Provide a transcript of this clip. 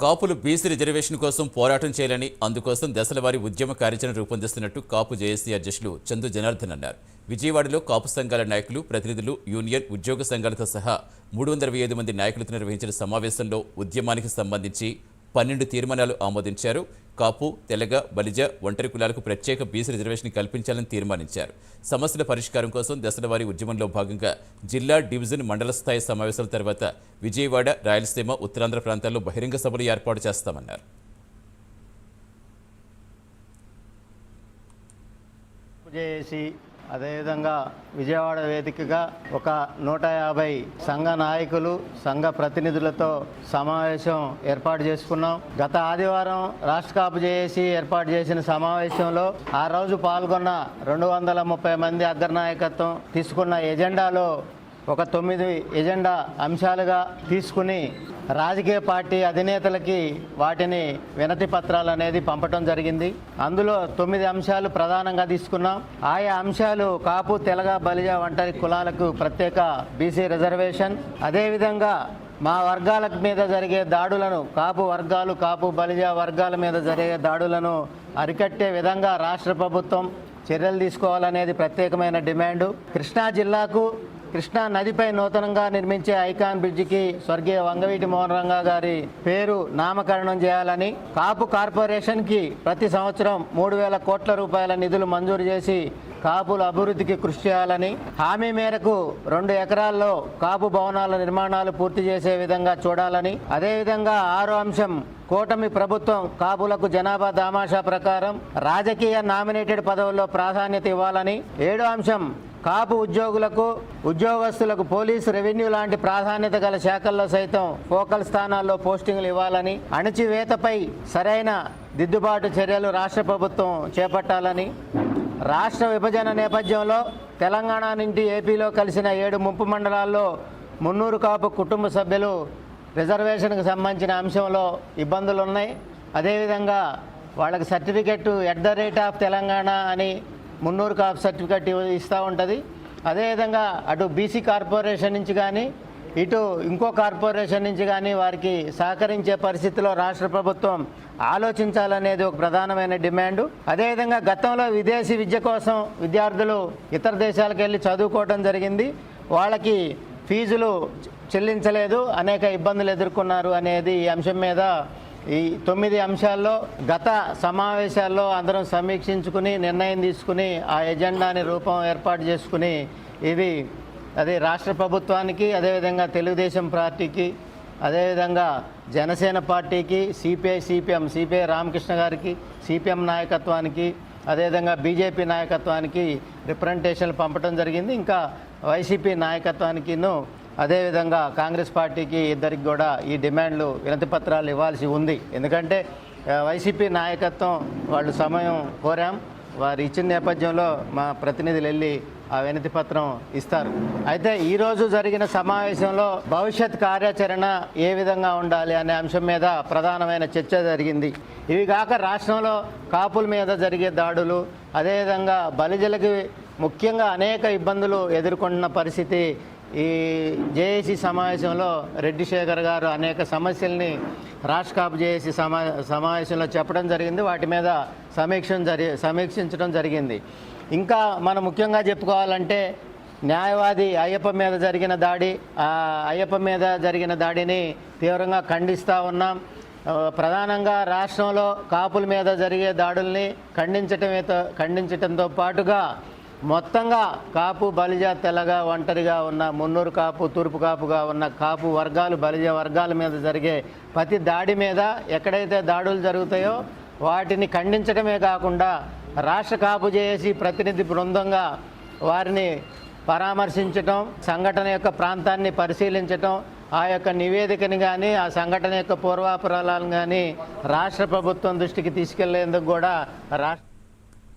కాపులు BC reservation కోసం పోరాటం చేయాలని అందుకోసం దశలవారీ ఉద్యమ కార్యాచరణ రూపొందిస్తున్నట్టు కాపు జేఏసీ అధ్యక్షులు చందు జనార్దన్ అన్నారు. విజయవాడలో కాపు సంఘాల నాయకులు ప్రతినిధులు యూనియన్ ఉద్యోగ సంఘాలతో సహా మూడు వందల ఐదు మంది నాయకులతో నిర్వహించిన సమావేశంలో ఉద్యమానికి సంబంధించి పన్నెండు తీర్మానాలు ఆమోదించారు. కాపు తెలగ బలిజ ఒంటరి కులాలకు ప్రత్యేక బీసీ రిజర్వేషన్ కల్పించాలని తీర్మానించారు. సమస్యల పరిష్కారం కోసం దశలవారీ ఉద్యమంలో భాగంగా జిల్లా డివిజన్ మండల స్థాయి సమావేశాల తర్వాత విజయవాడ రాయలసీమ ఉత్తరాంధ్ర ప్రాంతాల్లో బహిరంగ సభలు ఏర్పాటు చేస్తామన్నారు. చేసి అదేవిధంగా విజయవాడ వేదికగా ఒక నూట యాభై సంఘ నాయకులు సంఘ ప్రతినిధులతో సమావేశం ఏర్పాటు చేసుకున్నాం. గత ఆదివారం రాష్ట్ర కాపు చేసి ఏర్పాటు చేసిన సమావేశంలో ఆ రోజు పాల్గొన్న రెండు వందల ముప్పై మంది అగ్రనాయకత్వం తీసుకున్న ఎజెండాలో ఒక తొమ్మిది ఎజెండా అంశాలుగా తీసుకుని రాజకీయ పార్టీ అధినేతలకి వాటిని వినతి పత్రాలు అనేది పంపటం జరిగింది. అందులో తొమ్మిది అంశాలు ప్రధానంగా తీసుకున్నాం. ఆయా అంశాలు కాపు తెలగ బలిజ వంటి కులాలకు ప్రత్యేక బీసీ రిజర్వేషన్. అదేవిధంగా మా వర్గాల మీద జరిగే దాడులను కాపు వర్గాలు కాపు బలిజ వర్గాల మీద జరిగే దాడులను అరికట్టే విధంగా రాష్ట్ర ప్రభుత్వం చర్యలు తీసుకోవాలనేది ప్రత్యేకమైన డిమాండు. కృష్ణా జిల్లాకు కృష్ణా నదిపై నూతనంగా నిర్మించే ఐకాన్ బ్రిడ్జికి స్వర్గీయ వంగవీటి మోహన్ రంగా గారి పేరు నామకరణం చేయాలని కాపు కార్పొరేషన్కి ప్రతి సంవత్సరం మూడు వేల కోట్ల రూపాయల నిధులు మంజూరు చేసి కాపుల అభివృద్ధికి కృషి చేయాలని హామీ మేరకు రెండు ఎకరాల్లో కాపు భవనాల నిర్మాణాలు పూర్తి చేసే విధంగా చూడాలని అదేవిధంగా ఆరో అంశం కూటమి ప్రభుత్వం కాపులకు జనాభా దామాషా ప్రకారం రాజకీయ నామినేటెడ్ పదవుల్లో ప్రాధాన్యత ఇవ్వాలని ఏడో అంశం కాపు ఉద్యోగులకు ఉద్యోగస్తులకు పోలీసు రెవెన్యూ లాంటి ప్రాధాన్యత గల శాఖల్లో సైతం ఫోకల్ స్థానాల్లో పోస్టింగ్లు ఇవ్వాలని అణచివేతపై సరైన దిద్దుబాటు చర్యలు రాష్ట్ర ప్రభుత్వం చేపట్టాలని రాష్ట్ర విభజన నేపథ్యంలో తెలంగాణ నుండి ఏపీలో కలిసిన ఏడు ముంపు మండలాల్లో మున్నూరు కాపు కుటుంబ సభ్యులు రిజర్వేషన్కు సంబంధించిన అంశంలో ఇబ్బందులు ఉన్నాయి అదేవిధంగా వాళ్ళకి certificate at the rate of Telangana అని మున్నూరు కాపు సర్టిఫికెట్ ఇస్తూ ఉంటుంది. అదేవిధంగా అటు బీసీ కార్పొరేషన్ నుంచి కానీ ఇటు ఇంకో కార్పొరేషన్ నుంచి కానీ వారికి సహకరించే పరిస్థితిలో రాష్ట్ర ప్రభుత్వం ఆలోచించాలనేది ఒక ప్రధానమైన డిమాండు. అదేవిధంగా గతంలో విదేశీ విద్య కోసం విద్యార్థులు ఇతర దేశాలకు వెళ్ళి చదువుకోవడం జరిగింది. వాళ్ళకి ఫీజులు చెల్లించలేదు అనేక ఇబ్బందులు ఎదుర్కొన్నారు అనేది ఈ అంశం మీద ఈ తొమ్మిది అంశాల్లో గత సమావేశాల్లో అందరం సమీక్షించుకుని నిర్ణయం తీసుకుని ఆ ఎజెండాని రూపం ఏర్పాటు చేసుకుని ఇది అది రాష్ట్ర ప్రభుత్వానికి అదేవిధంగా తెలుగుదేశం పార్టీకి అదేవిధంగా జనసేన పార్టీకి సిపిఐ సిపిఎం సిపిఐ రామకృష్ణ గారికి సిపిఎం నాయకత్వానికి అదేవిధంగా బీజేపీ నాయకత్వానికి రిప్రజెంటేషన్లు పంపడం జరిగింది. ఇంకా వైసీపీ నాయకత్వానికిను అదేవిధంగా కాంగ్రెస్ పార్టీకి ఇద్దరికి కూడా ఈ డిమాండ్లు వినతి పత్రాలు ఇవ్వాల్సి ఉంది. ఎందుకంటే వైసీపీ నాయకత్వం వాళ్ళు సమయం కోరాం. వారు ఇచ్చిన నేపథ్యంలో మా ప్రతినిధులు వెళ్ళి ఆ వినతి పత్రం ఇస్తారు. అయితే ఈరోజు జరిగిన సమావేశంలో భవిష్యత్ కార్యాచరణ ఏ విధంగా ఉండాలి అనే అంశం మీద ప్రధానమైన చర్చ జరిగింది. ఇవి కాక రాష్ట్రంలో కాపుల మీద జరిగే దాడులు అదేవిధంగా బలిజలకి ముఖ్యంగా అనేక ఇబ్బందులు ఎదుర్కొంటున్న పరిస్థితి ఈ జేఏసీ సమావేశంలో రెడ్డి శేఖర్ గారు అనేక సమస్యల్ని రాష్ కాపు జేఏసీ సమా సమావేశంలో చెప్పడం జరిగింది. వాటి మీద సమీక్ష జరి సమీక్షించడం జరిగింది. ఇంకా మనం ముఖ్యంగా చెప్పుకోవాలంటే న్యాయవాది అయ్యప్ప మీద జరిగిన దాడి ఆ అయ్యప్ప మీద జరిగిన దాడిని తీవ్రంగా ఖండిస్తూ ఉన్నాం. ప్రధానంగా రాష్ట్రంలో కాపుల మీద జరిగే దాడుల్ని ఖండించటమే ఖండించటంతో పాటుగా మొత్తంగా కాపు బలిజ తెల్లగా ఒంటరిగా ఉన్న మున్నూరు కాపు తూర్పు కాపుగా ఉన్న కాపు వర్గాలు బలిజ వర్గాల మీద జరిగే ప్రతి దాడి మీద ఎక్కడైతే దాడులు జరుగుతాయో వాటిని ఖండించడమే కాకుండా రాష్ట్ర కాపు చేసి ప్రతినిధి బృందంగా వారిని పరామర్శించటం సంఘటన యొక్క ప్రాంతాన్ని పరిశీలించటం ఆ యొక్క నివేదికని కానీ ఆ సంఘటన యొక్క పూర్వాపరాలను కానీ రాష్ట్ర ప్రభుత్వం దృష్టికి తీసుకెళ్ళేందుకు కూడా రాష్ట్ర